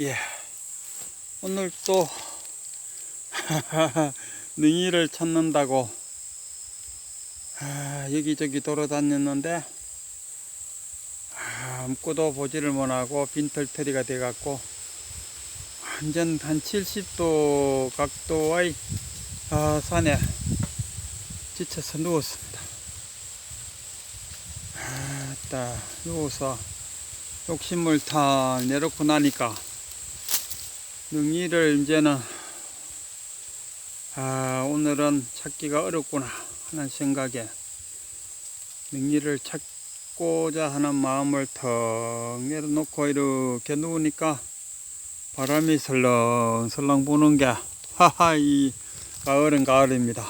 예. 오늘 또 능이를 찾는다고 아, 여기저기 돌아다녔는데 아, 아무것도 보지를 못하고 빈털터리가 돼갖고 완전 한 70도 각도의 아, 산에 지쳐서 누웠습니다. 아따 누워서 욕심을 다 내놓고 나니까 능이를 이제는 아 오늘은 찾기가 어렵구나 하는 생각에 능이를 찾고자 하는 마음을 턱 내려놓고 이렇게 누우니까 바람이 설렁설렁 부는 게 하하 이 가을은 가을입니다.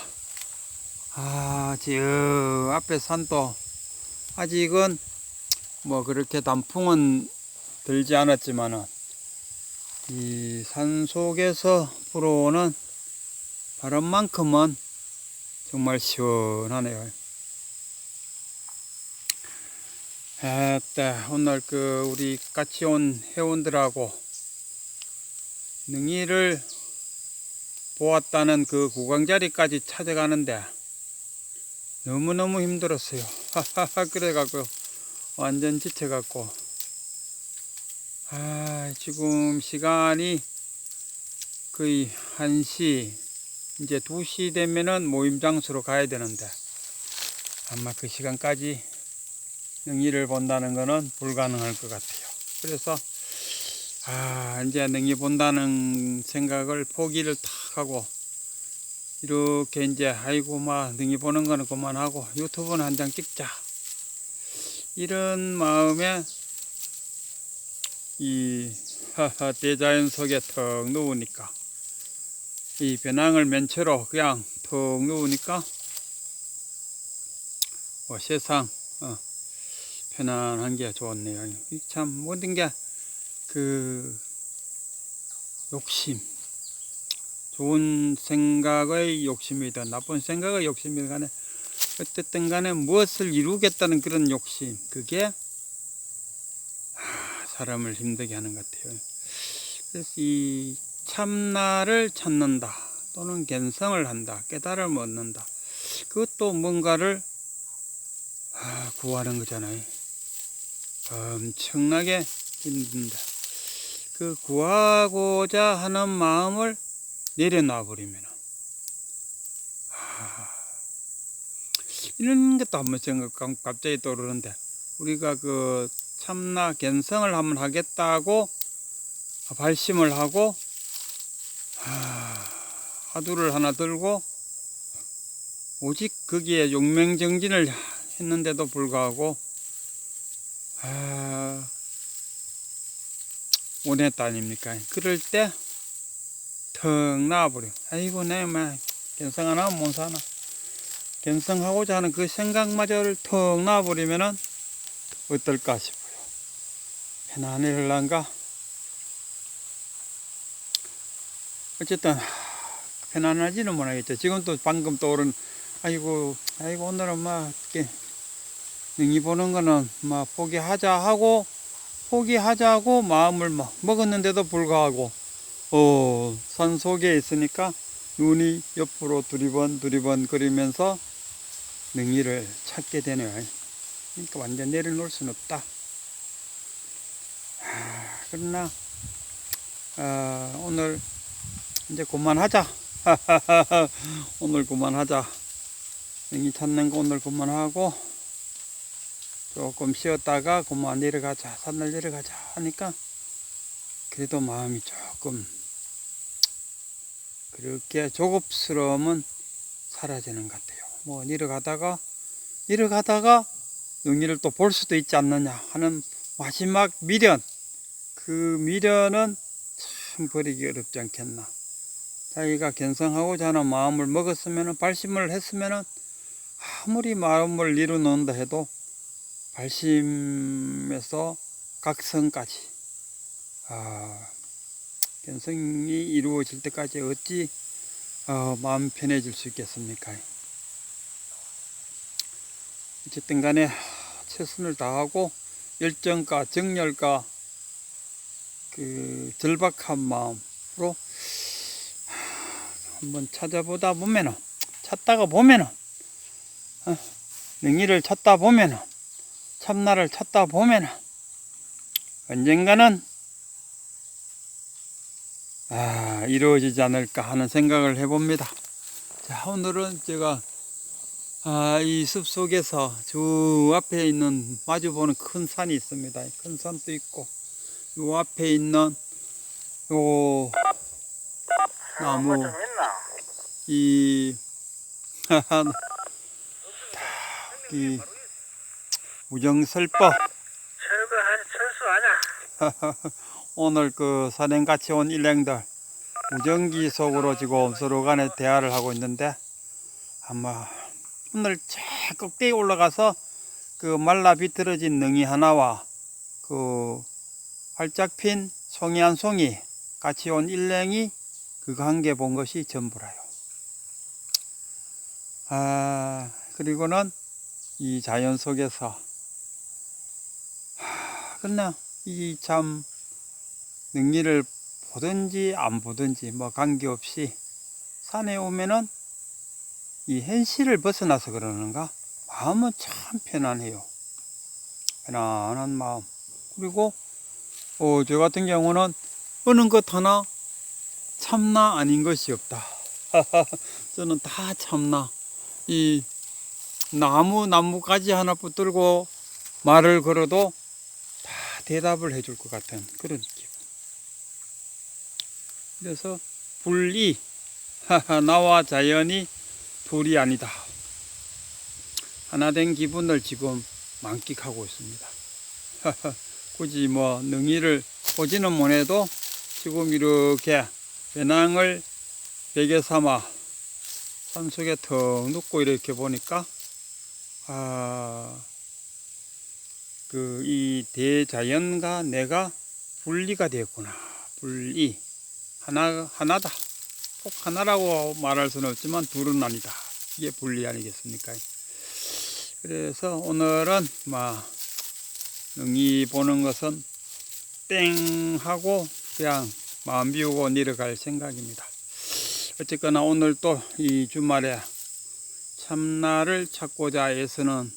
아, 저 앞에 산도 아직은 뭐 그렇게 단풍은 들지 않았지만은 이 산 속에서 불어오는 바람만큼은 정말 시원하네요. 에따 오늘 그 우리 같이 온 회원들하고 능이를 보았다는 그 구강자리까지 찾아가는데 너무너무 힘들었어요. 그래갖고 완전 지쳐갖고 아 지금 시간이 거의 1시 이제 2시 되면은 모임 장소로 가야 되는데 아마 그 시간까지 능이를 본다는 거는 불가능할 것 같아요. 그래서 아 이제 능이 본다는 생각을 포기를 탁 하고 이렇게 이제 아이고 막 능이 보는 거는 그만하고 유튜브는 한 장 찍자 이런 마음에 이 하하 대자연 속에 턱 누우니까 이 배낭을 맨 채로 그냥 턱 누우니까 뭐 세상 어, 편안한 게 좋네요. 이참 모든 게 그 욕심 좋은 생각의 욕심이든 나쁜 생각의 욕심이든 간에 어쨌든 간에 무엇을 이루겠다는 그런 욕심 그게 하, 사람을 힘들게 하는 것 같아요. 그래서 이 참나를 찾는다 또는 견성을 한다 깨달음을 얻는다 그것도 뭔가를 아, 구하는 거잖아요. 엄청나게 힘든데 그 구하고자 하는 마음을 내려놔 버리면 이런 것도 한번 생각 갑자기 떠오르는데 우리가 그 참나 견성을 한번 하겠다고 발심을 하고 하, 화두를 하나 들고 오직 거기에 용맹정진을 했는데도 불구하고 아, 원했다 아닙니까? 그럴 때 턱 나와버려. 아이고 내막 견성 하나 못 사나. 견성하고자 하는 그 생각마저를 턱 나와버리면은 어떨까 싶어 요. 편안해질란가? 어쨌든 편안하지는 못하겠죠. 지금 또 방금 떠오른 아이고 아이고 오늘은 막 이렇게 능이 보는 거는 막 포기하자 하고 포기하자고 마음을 막 먹었는데도 불구하고 어, 산 속에 있으니까 눈이 옆으로 두리번 두리번 거리면서 능이를 찾게 되네요. 그러니까 완전 내려놓을 수는 없다. 하, 그러나 아, 오늘 이제 그만하자. 오늘 그만하자. 능이 찾는 거 오늘 그만하고 조금 쉬었다가 그만 내려가자. 산을 내려가자 하니까 그래도 마음이 조금 그렇게 조급스러움은 사라지는 것 같아요. 뭐 내려가다가 내려가다가 능이를 또 볼 수도 있지 않느냐 하는 마지막 미련 그 미련은 참 버리기 어렵지 않겠나. 자기가 견성하고자 하는 마음을 먹었으면 발심을 했으면 아무리 마음을 이루는다 해도 발심에서 각성까지 아, 견성이 이루어질 때까지 어찌 어, 마음 편해질 수 있겠습니까? 어쨌든 간에 최선을 다하고 열정과 정열과 그 절박한 마음으로 한번 찾아보다 보면은 찾다가 보면은 어, 능이를 찾다 보면은 참나를 찾다 보면은 언젠가는 아, 이루어지지 않을까 하는 생각을 해봅니다. 자, 오늘은 제가 아, 이 숲 속에서 저 앞에 있는 마주보는 큰 산이 있습니다. 큰 산도 있고, 요 앞에 있는 요 나무, 좀 했나? 이, 이 우정설법, 철수? 오늘 그 산행 같이 온 일행들 무전기 속으로 지금 서로 간에 대화를 하고 있는데 아마 오늘 저 꼭대기 올라가서 그 말라 비틀어진 능이 하나와 그 활짝 핀 송이 한 송이 같이 온 일행이 그 관계 본 것이 전부라요. 아 그리고는 이 자연 속에서 하, 그냥 이참 능리를 보든지 안 보든지 뭐 관계없이 산에 오면은 이 현실을 벗어나서 그러는가 마음은 참 편안해요. 편안한 마음. 그리고 어, 저 같은 경우는 어느 것 하나 참나 아닌 것이 없다. 저는 다 참나. 이 나무 나무가지 하나 붙들고 말을 걸어도 다 대답을 해줄 것 같은 그런 기분. 그래서 분리 나와 자연이 둘이 아니다. 하나 된 기분을 지금 만끽하고 있습니다. 굳이 뭐 능이를 보지는 못해도 지금 이렇게 배낭을 베개 삼아 산속에 턱 눕고 이렇게 보니까 아, 그 이 대자연과 내가 분리가 되었구나. 분리. 하나, 하나다. 꼭 하나라고 말할 수는 없지만 둘은 아니다. 이게 분리 아니겠습니까? 그래서 오늘은 막 능이 보는 것은 땡 하고 그냥 마음 비우고 내려갈 생각입니다. 어쨌거나 오늘 또 이 주말에 참나를 찾고자 애쓰는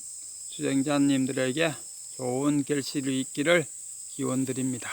수행자님들에게 좋은 결실이 있기를 기원 드립니다.